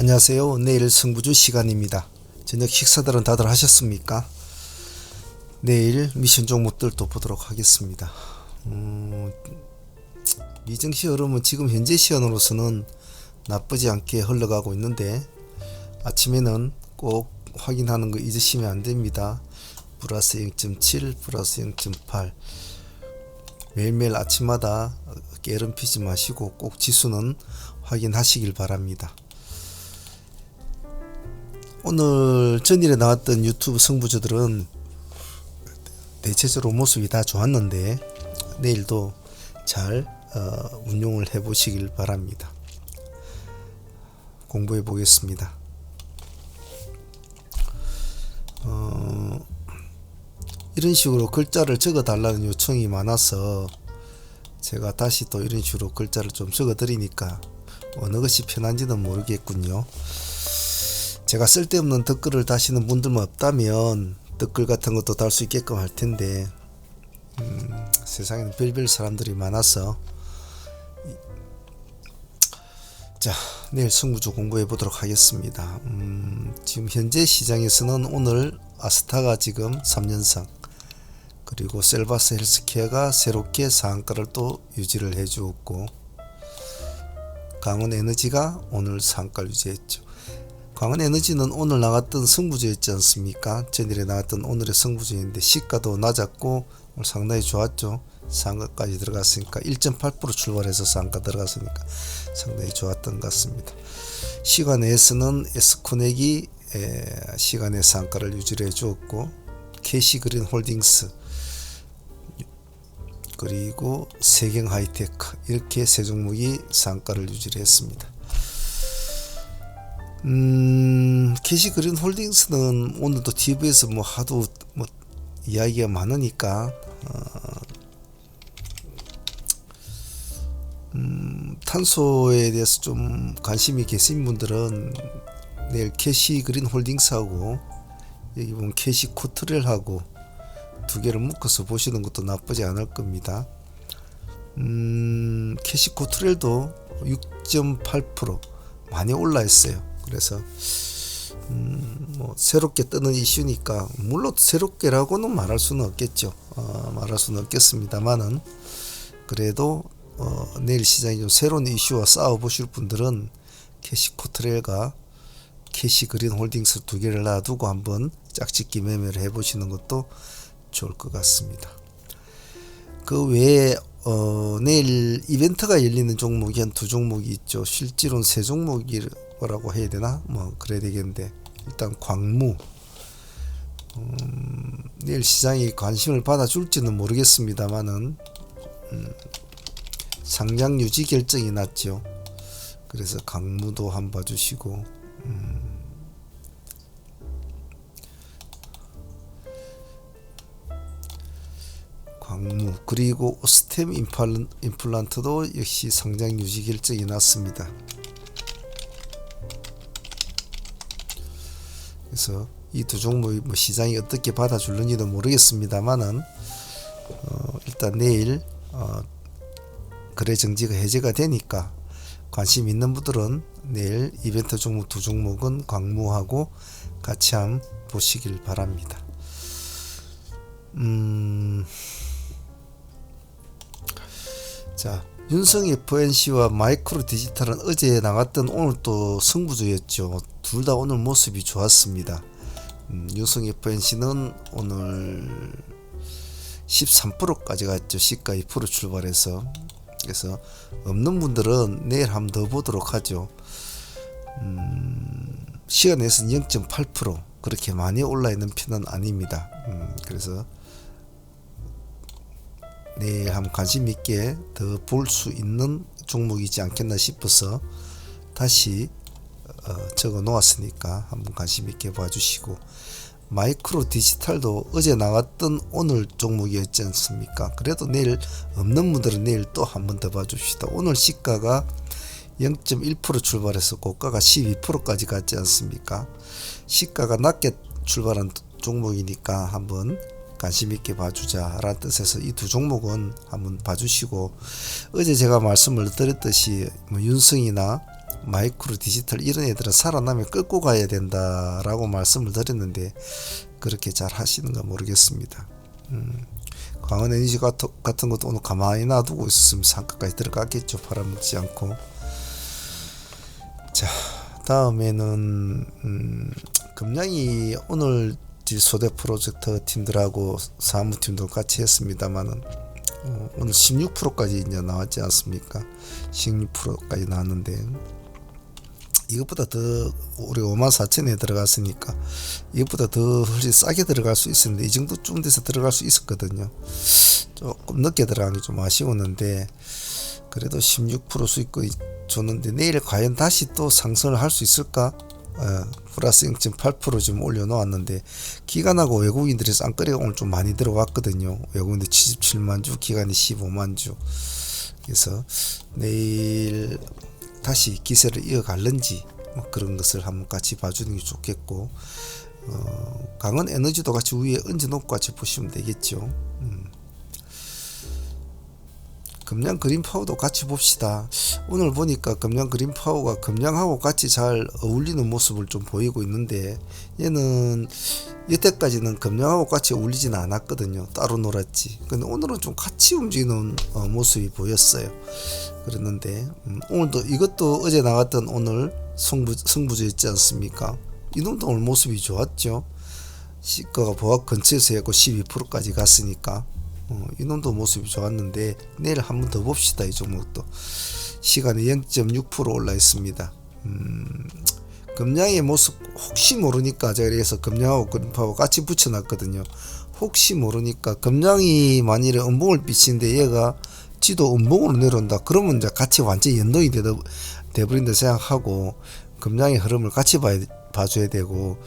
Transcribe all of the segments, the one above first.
안녕하세요. 내일 승부주 시간입니다. 저녁 식사들은 다들 하셨습니까? 내일 미션 종목들도 보도록 하겠습니다. 음, 미정시 흐름은 지금 현재 시간으로서는 나쁘지 않게 흘러가고 있는데 아침에는 꼭 확인하는 거 잊으시면 안 됩니다. 플러스 0.7, 플러스 0.8 매일매일 아침마다 깨름 피지 마시고 꼭 지수는 확인하시길 바랍니다. 오늘 전일에 나왔던 유튜브 승부주들은 대체적으로 모습이 다 좋았는데 내일도 잘 어, 운용을 해 보시길 바랍니다. 공부해 보겠습니다. 어, 이런 식으로 글자를 적어 달라는 요청이 많아서 제가 다시 또 이런 식으로 글자를 좀 적어 드리니까 어느 것이 편한지는 모르겠군요. 제가 쓸데없는 댓글을 다시는 분들만 없다면 댓글 같은 것도 달 수 있게끔 할 텐데 음, 세상에는 별별 사람들이 많아서 자 내일 승부주 공부해 보도록 하겠습니다. 음, 지금 현재 시장에서는 오늘 아스타가 지금 3년상 그리고 셀바스 헬스케어가 새롭게 상한가를 또 유지를 해주었고 강원 에너지가 오늘 상한가를 유지했죠. 강원 에너지는 오늘 나갔던 승부주였지 않습니까? 전일에 나왔던 오늘의 승부주인데 시가도 낮았고 상당히 좋았죠. 상가까지 들어갔으니까 1.8% 출발해서 상가 들어갔으니까 상당히 좋았던 것 같습니다. 시간에서는 에스코넥이 시간의 상가를 유지를 해주었고 캐시 그린 홀딩스 그리고 세경 하이테크 이렇게 세 종목이 상가를 유지를 했습니다. 음, 캐시 그린 홀딩스는 오늘도 TV에서 뭐 하도 뭐 이야기가 많으니까 어, 음, 탄소에 대해서 좀 관심이 계신 분들은 내일 캐시 그린 홀딩스하고 여기 보면 캐시 코트렐하고 두 개를 묶어서 보시는 것도 나쁘지 않을 겁니다. 음, 캐시 코트렐도 6.8% 많이 올라 있어요. 그래서 음, 뭐 새롭게 뜨는 이슈니까 물론 새롭게라고는 말할 수는 없겠죠. 어, 말할 수는 없겠습니다만은 그래도 어, 내일 시장이 좀 새로운 이슈와 싸워 보실 분들은 캐시 코트렐과 캐시 그린 홀딩스 두 개를 놔두고 한번 짝짓기 매매를 해보시는 것도 좋을 것 같습니다. 그 외에 어, 내일 이벤트가 열리는 종목이 한 두 종목이 있죠. 실제로는 세 종목이 라고 해야 되나? 뭐 그래야 되겠는데 일단 광무 음, 내일 시장이 관심을 받아줄지는 모르겠습니다만은 음, 상장 유지 결정이 났죠. 그래서 강무도 한번 봐주시고 음, 광무 그리고 스템 임플란트도 역시 상장 유지 결정이 났습니다. 그래서 이 두 종목이 뭐 시장이 어떻게 받아줄는지도 모르겠습니다만은 어, 일단 내일 어, 거래 정지가 해제가 되니까 관심 있는 분들은 내일 이벤트 종목 두 종목은 광무하고 같이 한번 보시길 바랍니다. 음. 자, 윤성 FNC와 마이크로 디지털은 어제 나갔던 오늘 또 승부주였죠. 둘 다 오늘 모습이 좋았습니다. 음, 윤성 FNC는 오늘 13%까지 갔죠. 시가 2% 출발해서. 그래서 없는 분들은 내일 한번 더 보도록 하죠. 음, 시간에서는 0.8% 그렇게 많이 올라 있는 편은 아닙니다. 음, 그래서 내일 한번 관심 있게 더 볼 수 있는 종목이지 않겠나 싶어서 다시 어, 적어 놓았으니까 한번 관심 있게 봐주시고 마이크로 디지털도 어제 나왔던 오늘 종목이었지 않습니까? 그래도 내일 없는 분들은 내일 또 한 번 더 봐줍시다. 오늘 시가가 0.1% 출발해서 고가가 12%까지 갔지 않습니까? 시가가 낮게 출발한 종목이니까 한번 관심 있게 봐주자라는 뜻에서 이 두 종목은 한번 봐주시고 어제 제가 말씀을 드렸듯이 뭐 윤성이나 마이크로 디지털 이런 애들은 살아나면 끌고 가야 된다라고 말씀을 드렸는데 그렇게 잘 하시는가 모르겠습니다. 음, 광원 에너지 같은, 것도 오늘 가만히 놔두고 있었으면 상가까지 들어갔겠죠. 팔아먹지 않고. 자, 다음에는 음, 금량이 오늘 소대 프로젝트 팀들하고 사무팀도 같이 했습니다만은 어, 오늘 16%까지 이제 나왔지 않습니까? 16%까지 나왔는데 이것보다 더 우리 5만 4천에 들어갔으니까 이것보다 더 훨씬 싸게 들어갈 수 있었는데 이 정도쯤 돼서 들어갈 수 있었거든요. 조금 늦게 들어간 게 좀 아쉬웠는데 그래도 16% 수익권이 줬는데 내일 과연 다시 또 상승을 할 수 있을까? 어, 플러스 0.8% 지금 올려놓았는데 기관하고 외국인들이 쌍거리가 오늘 좀 많이 들어왔거든요. 외국인들 77만 주, 기관이 15만 주. 그래서 내일 다시 기세를 이어갈는지 뭐 그런 것을 한번 같이 봐주는 게 좋겠고 어, 강은 에너지도 같이 위에 얹어놓고 같이 보시면 되겠죠. 음. 금량 그린 파워도 같이 봅시다. 오늘 보니까 금량 그린 파워가 금량하고 같이 잘 어울리는 모습을 좀 보이고 있는데 얘는 이때까지는 금량하고 같이 어울리지는 않았거든요. 따로 놀았지. 근데 오늘은 좀 같이 움직이는 어, 모습이 보였어요. 그랬는데 음, 오늘도 이것도 어제 나갔던 오늘 승부 승부주였지 않습니까? 이놈도 오늘 모습이 좋았죠. 시가가 보합 근처에서 했고 12%까지 갔으니까 어, 이놈도 모습이 좋았는데 내일 한 번 더 봅시다 이 종목도 시간이 0.6% 올라 있습니다. 음, 금량의 모습 혹시 모르니까 제가 그래서 금량하고 금파하고 같이 붙여놨거든요. 혹시 모르니까 금량이 만일에 음봉을 비치는데 얘가 지도 음봉으로 내려온다. 그러면 이제 같이 완전 연동이 되다 돼버린다 생각하고 금량의 흐름을 같이 봐야, 봐줘야 되고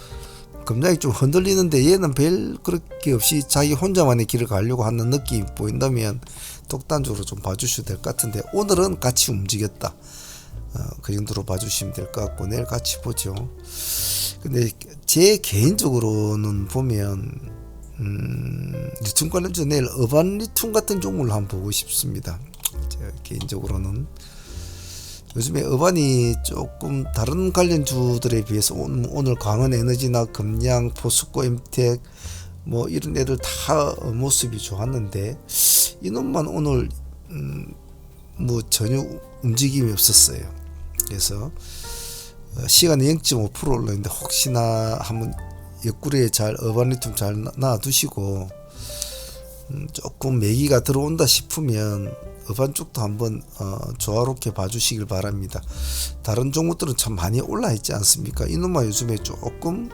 금량이 좀 흔들리는데 얘는 별 그렇게 없이 자기 혼자만의 길을 가려고 하는 느낌이 보인다면 독단적으로 좀 봐주셔도 될 것 같은데 오늘은 같이 움직였다. 어, 그 정도로 봐주시면 될 것 같고 내일 같이 보죠. 근데 제 개인적으로는 보면 음, 리튬 관련주 내일 어반 리튬 같은 종목을 한번 보고 싶습니다. 제가 개인적으로는 요즘에 어반이 조금 다른 관련주들에 비해서 오늘 광원 에너지나 금양, 포스코, 엠텍 뭐 이런 애들 다 모습이 좋았는데 이놈만 오늘 음, 뭐 전혀 움직임이 없었어요. 그래서 어, 시간이 0.5% 올랐는데 혹시나 한번 옆구리에 잘 어바니툼 잘 놔두시고 음, 조금 매기가 들어온다 싶으면 어반 쪽도 한번 어, 조화롭게 봐주시길 바랍니다. 다른 종목들은 참 많이 올라 있지 않습니까? 이놈만 요즘에 조금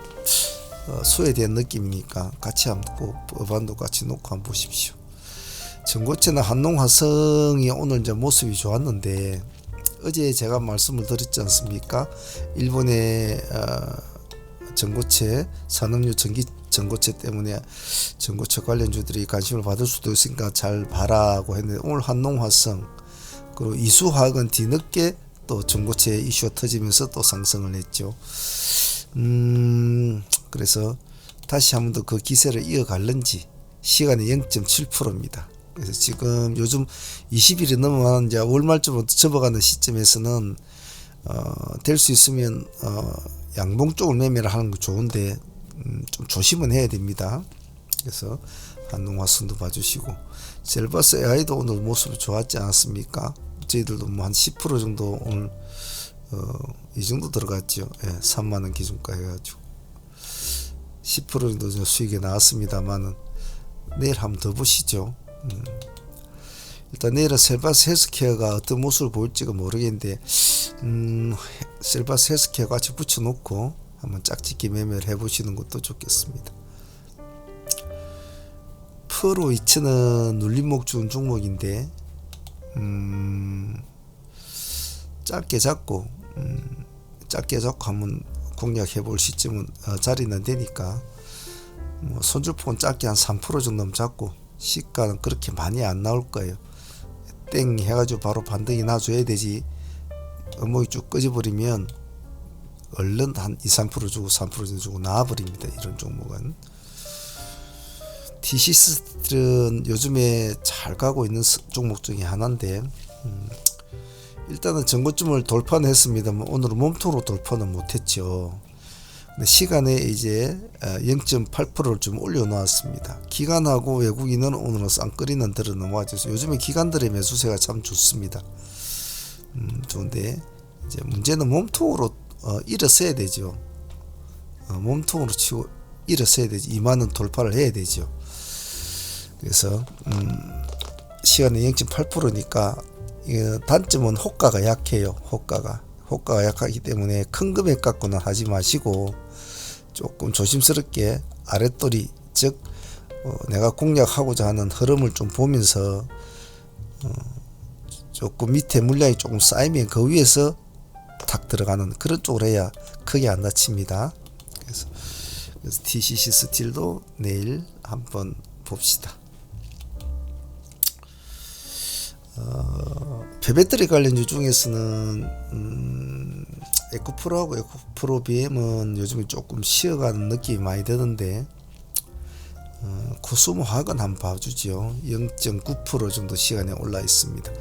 어, 소외된 느낌이니까 같이 한번 꼭 어반도 같이 놓고 한번 보십시오. 전고체나 한농화성이 오늘 이제 모습이 좋았는데 어제 제가 말씀을 드렸지 않습니까? 일본의 어, 전고체 산업유 전기 전고체 때문에 전고체 관련주들이 관심을 받을 수도 있으니까 잘 봐라고 했는데 오늘 한농화성 그리고 이수화학은 뒤늦게 또 전고체 이슈가 터지면서 또 상승을 했죠. 음 그래서 다시 한 번 더 그 기세를 이어갈는지 시간이 0.7%입니다. 그래서 지금 요즘 20일이 넘어가는 이제 월말쯤으로 접어가는 시점에서는 어, 될 수 있으면 어, 양봉 쪽을 매매를 하는 거 좋은데 음, 좀 조심은 해야 됩니다. 그래서 한농화선도 봐주시고 셀버스 AI도 오늘 모습이 좋았지 않았습니까? 저희들도 뭐 한 10% 정도 오늘 어, 이 정도 들어갔죠. 예, 3만 원 기준가 해가지고 10% 정도 수익이 나왔습니다만은 내일 한번 더 보시죠. 음. 일단 내일은 셀바스 헬스케어가 어떤 모습을 보일지가 모르겠는데 음, 셀바스 헬스케어 같이 붙여놓고 한번 짝짓기 매매를 해보시는 것도 좋겠습니다. 프로 2천은 눌림목 준 종목인데 음, 짧게 잡고 음, 짧게 잡고 한번 공략해 볼 시점은 어, 자리는 되니까 뭐 손주폭은 짧게 한 3% 정도는 잡고 시가는 그렇게 많이 안 나올 거예요. 땡 해가지고 바로 반등이 나줘야 되지. 어목이 쭉 꺼져버리면 얼른 한 2, 3% 주고 3% 주고 나와버립니다. 이런 종목은. 티시스들은 요즘에 잘 가고 있는 종목 중에 하나인데 음, 일단은 전고점을 돌파는 했습니다만 오늘은 몸통으로 돌파는 못했죠. 시간에 이제 0.8%를 좀 올려놓았습니다. 기관하고 외국인은 오늘은 쌍끌이는 들어 넘어와줘서 요즘에 기관들의 매수세가 참 좋습니다. 음, 좋은데 이제 문제는 몸통으로 어, 일어서야 되죠. 어, 몸통으로 치고 일어서야 되지. 2만원 돌파를 해야 되죠. 그래서 음, 시간은 0.8%니까 단점은 호가가 약해요. 호가가 호가가 약하기 때문에 큰 금액 갖고는 하지 마시고 조금 조심스럽게 아랫돌이 즉 어, 내가 공략하고자 하는 흐름을 좀 보면서 어, 조금 밑에 물량이 조금 쌓이면 그 위에서 탁 들어가는 그런 쪽으로 해야 크게 안 다칩니다. 그래서, 그래서 TCC 스틸도 내일 한번 봅시다. 어, 배배터리 관련주 중에서는 음, 에코프로하고 에코프로 BM은 요즘에 조금 쉬어가는 느낌이 많이 드는데 어, 코스모화학은 한번 봐주죠. 0.9% 정도 시간에 올라 있습니다.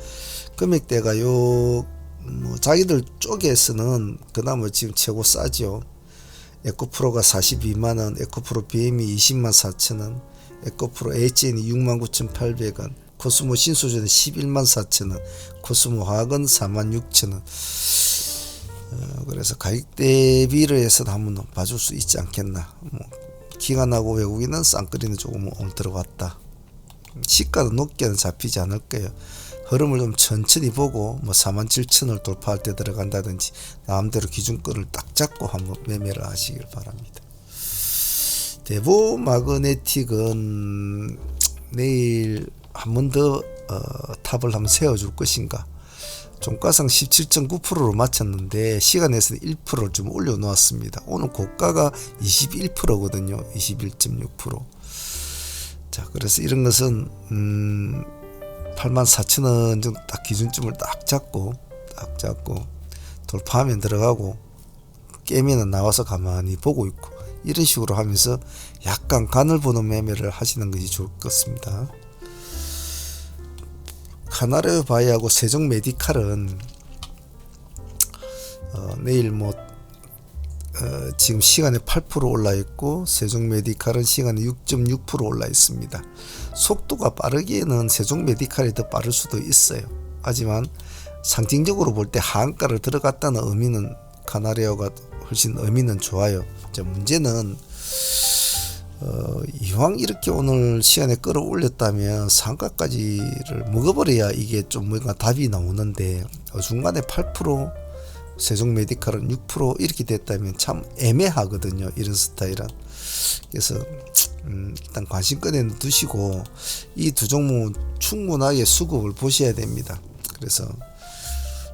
금액대가 요 뭐 자기들 쪽에서는 그나마 지금 최고 싸죠. 에코프로가 42만원, 에코프로 BM이 20만 4천원, 에코프로 HN이 6만 9,800원, 코스모 신소재는 11만 4천원, 코스모 화학은 4만 6천원. 어, 그래서 가격 대비를 해서 한번 봐줄 수 있지 않겠나. 뭐 기관하고 외국인은 쌍끌이는 조금 오늘 들어갔다. 시가는 높게는 잡히지 않을 거예요. 흐름을 좀 천천히 보고 뭐 4만 7천을 돌파할 때 들어간다든지 마음대로 기준권을 딱 잡고 한번 매매를 하시길 바랍니다. 대보 마그네틱은 내일 한 번더 어, 탑을 한번 세워줄 것인가 종가상 17.9%로 마쳤는데 시간에서는 1%를 좀 올려놓았습니다. 오늘 고가가 21%거든요. 21.6%자 그래서 이런 것은 음, 8만 4천 원 정도 딱 기준점을 딱 잡고 딱 잡고 돌파하면 들어가고 깨면은 나와서 가만히 보고 있고 이런 식으로 하면서 약간 간을 보는 매매를 하시는 것이 좋을 것 같습니다. 카나레오 바이하고 세종 메디칼은 어, 내일 뭐 어, 지금 시간에 8% 올라 있고 세종 메디칼은 시간에 6.6% 올라 있습니다. 속도가 빠르기에는 세종 메디칼이 더 빠를 수도 있어요. 하지만 상징적으로 볼 때 하한가를 들어갔다는 의미는 카나리아가 훨씬 의미는 좋아요. 이제 문제는 어, 이왕 이렇게 오늘 시간에 끌어올렸다면 상가까지를 먹어버려야 이게 좀 뭔가 답이 나오는데 어, 중간에 8% 세종 메디칼은 6% 이렇게 됐다면 참 애매하거든요. 이런 스타일은. 그래서 음, 일단 관심권에 두시고 이 두 종목은 충분하게 수급을 보셔야 됩니다. 그래서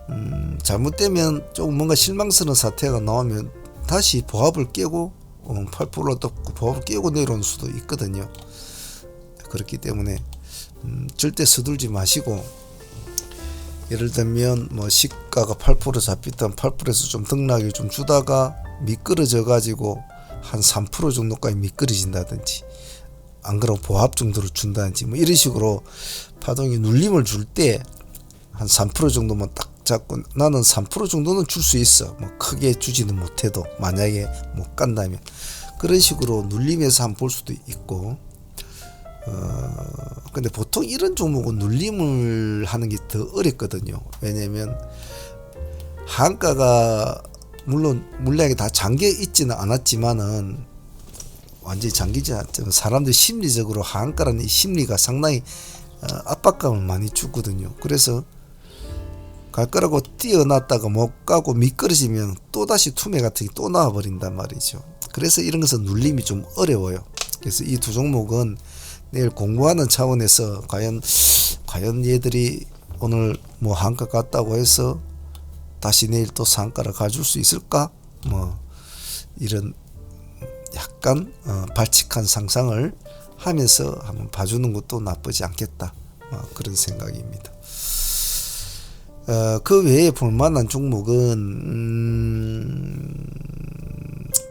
음, 잘못되면 조금 뭔가 실망스러운 사태가 나오면 다시 보합을 깨고 어, 8%로 또 보합을 깨고 내려올 수도 있거든요. 그렇기 때문에 음, 절대 서둘지 마시고 예를 들면 뭐 시가가 8% 잡혔던 8%에서 좀 등락이 좀 주다가 미끄러져 가지고 한 3% 정도까지 미끄러진다든지 안 그러면 보합 정도로 준다든지 뭐 이런 식으로 파동이 눌림을 줄 때 한 3% 정도만 딱 잡고 나는 3% 정도는 줄 수 있어. 뭐 크게 주지는 못해도 만약에 못 간다면 그런 식으로 눌림에서 한번 볼 수도 있고 어 근데 보통 이런 종목은 눌림을 하는 게 더 어렵거든요 왜냐면 한가가 물론 물량이 다 잠겨 있지는 않았지만은 완전히 잠기지 않지만 사람들 심리적으로 하한가라는 이 심리가 상당히 어, 압박감을 많이 주거든요. 그래서 갈 거라고 뛰어났다가 못 가고 미끄러지면 또 다시 투매 같은 게 또 나와 버린단 말이죠. 그래서 이런 것은 눌림이 좀 어려워요. 그래서 이 두 종목은 내일 공부하는 차원에서 과연 과연 얘들이 오늘 뭐 한가 갔다고 해서 다시 내일 또 상가를 가줄 수 있을까? 뭐 이런 약간 어, 발칙한 상상을 하면서 한번 봐주는 것도 나쁘지 않겠다. 어, 그런 생각입니다. 어, 그 외에 볼만한 종목은 음,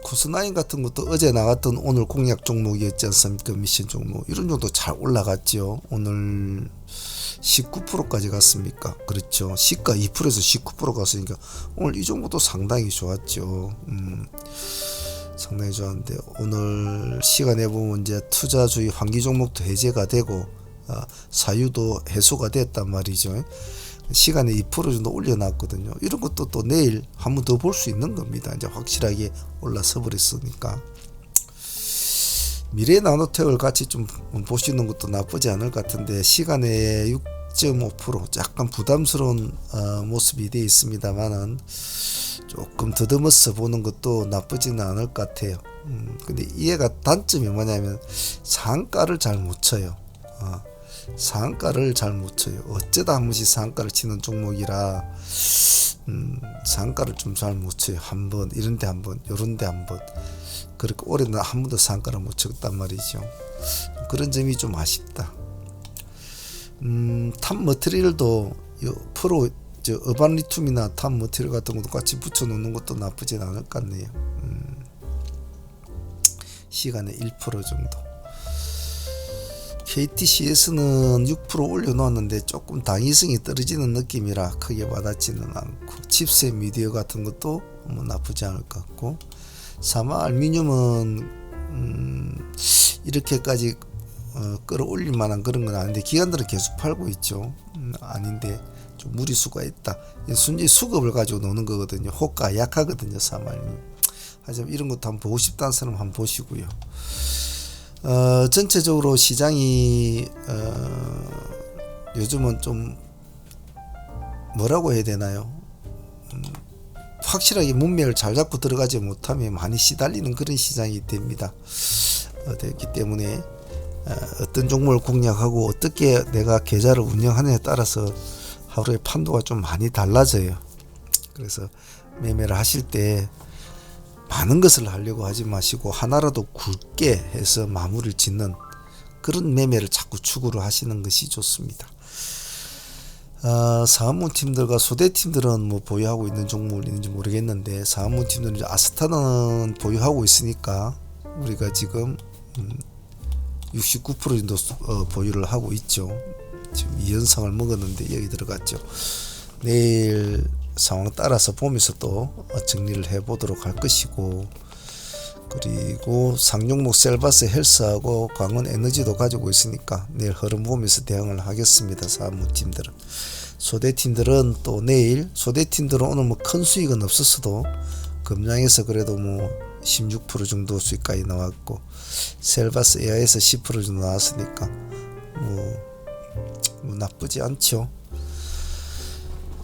코스나인 같은 것도 어제 나갔던 오늘 공략 종목이었지 않습니까? 미션 종목 이런 정도 잘 올라갔죠. 오늘 19%까지 갔습니까? 그렇죠. 시가 2%에서 19% 갔으니까 오늘 이 종목도 상당히 좋았죠. 음, 상당히 좋았는데 오늘 시간에 보면 이제 투자주의 환기 종목도 해제가 되고 아, 사유도 해소가 됐단 말이죠. 시간에 2% 정도 올려놨거든요. 이런 것도 또 내일 한 번 더 볼 수 있는 겁니다. 이제 확실하게 올라서 버렸으니까. 미래 나노텍을 같이 좀 보시는 것도 나쁘지 않을 것 같은데 시간에 6.5% 약간 부담스러운 어, 모습이 되어 있습니다만은 조금 더듬어서 보는 것도 나쁘지는 않을 것 같아요. 음, 근데 이해가 단점이 뭐냐면 상가를 잘 못 쳐요. 어, 상가를 잘 못 쳐요. 어쩌다 한 번씩 상가를 치는 종목이라 음, 상가를 좀 잘 못 쳐요. 한 번 이런 데 한 번, 요런 데 한 번. 그렇게 올해는 한 번도 상가를 못 쳤단 말이죠. 그런 점이 좀 아쉽다. 음, 탑 머티리얼도 요 프로 저 어반 리튬이나 탑 머티리얼 같은 것도 같이 붙여 놓는 것도 나쁘진 않을 것 같네요. 음, 시간에 1% 정도. KTCS는 6% 올려놓았는데 조금 당위성이 떨어지는 느낌이라 크게 와닿지는 않고 칩셋 미디어 같은 것도 뭐 나쁘지 않을 것 같고 사마 알미늄은 음, 이렇게까지 어, 끌어올릴 만한 그런 건 아닌데 기관들은 계속 팔고 있죠. 음, 아닌데 좀 무리수가 있다. 순전히 수급을 가지고 노는 거거든요. 호가 약하거든요 사마 알미늄. 하지만 이런 것도 한번 보고 싶다는 사람 한번 보시고요 어, 전체적으로 시장이 어, 요즘은 좀 뭐라고 해야 되나요? 음, 확실하게 문맥을 잘 잡고 들어가지 못하면 많이 시달리는 그런 시장이 됩니다. 어, 됐기 때문에 어, 어떤 종목을 공략하고 어떻게 내가 계좌를 운영하느냐에 따라서 하루의 판도가 좀 많이 달라져요. 그래서 매매를 하실 때 많은 것을 하려고 하지 마시고 하나라도 굵게 해서 마무리를 짓는 그런 매매를 자꾸 추구를 하시는 것이 좋습니다. 어, 사업문팀들과 소대팀들은 뭐 보유하고 있는 종목이 있는지 모르겠는데 사업문팀들은 이제 아스타는 보유하고 있으니까 우리가 지금 음, 69% 정도 어, 보유를 하고 있죠. 지금 이연상을 먹었는데 여기 들어갔죠. 내일 상황 따라서 보면서 또 정리를 해 보도록 할 것이고 그리고 상종목 셀바스 헬스하고 강원 에너지도 가지고 있으니까 내일 흐름 보면서 대응을 하겠습니다. 사무팀들은 소대팀들은 또 내일 소대팀들은 오늘 뭐 큰 수익은 없었어도 금장에서 그래도 뭐 16% 정도 수익까지 나왔고 셀바스 에어에서 10% 정도 나왔으니까 뭐, 뭐 나쁘지 않죠.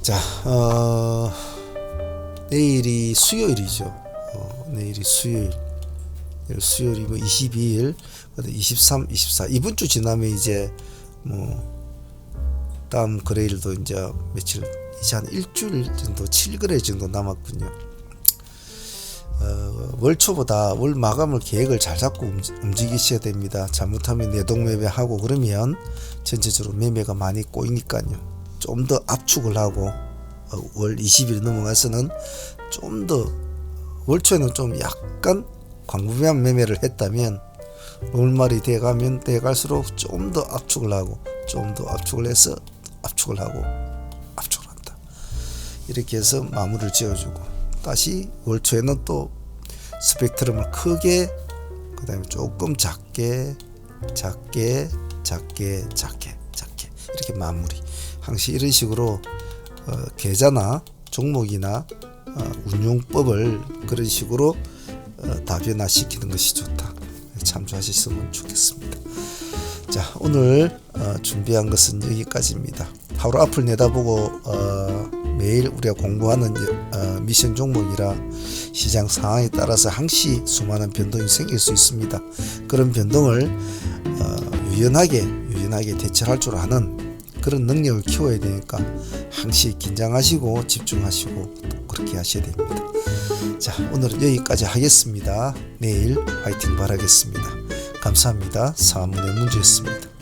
자, 어, 내일이 수요일이죠. 어, 내일이 수요일. 내일 수요일이 뭐 22일, 23, 24. 이번 주 지나면 이제 뭐 다음 거래일도 이제 며칠 이제 한 일주일 정도 7거래 정도 남았군요. 어, 월 초보다 월 마감을 계획을 잘 잡고 움직이셔야 됩니다. 잘못하면 내동 매매하고 그러면 전체적으로 매매가 많이 꼬이니까요. 좀 더 압축을 하고 어, 월 20일 넘어가서는 좀 더 월초에는 좀 약간 광범위한 매매를 했다면 월말이 돼가면 돼갈수록 좀 더 압축을 하고 좀 더 압축을 해서 압축을 하고 압축을 한다. 이렇게 해서 마무리를 지어주고 다시 월초에는 또 스펙트럼을 크게 그 다음에 조금 작게 작게 작게 작게 작게 이렇게 마무리 항시 이런 식으로 어, 계좌나 종목이나 어, 운용법을 그런 식으로 어, 다변화시키는 것이 좋다. 참조하셨으면 좋겠습니다. 자 오늘 어, 준비한 것은 여기까지입니다. 하루 앞을 내다보고 어, 매일 우리가 공부하는 어, 미션 종목이라 시장 상황에 따라서 항시 수많은 변동이 생길 수 있습니다. 그런 변동을 어, 유연하게 유연하게 대처할 줄 아는 그런 능력을 키워야 되니까 항시 긴장하시고 집중하시고 그렇게 하셔야 됩니다. 자, 오늘은 여기까지 하겠습니다. 내일 화이팅 바라겠습니다. 감사합니다. 사문의 문제였습니다.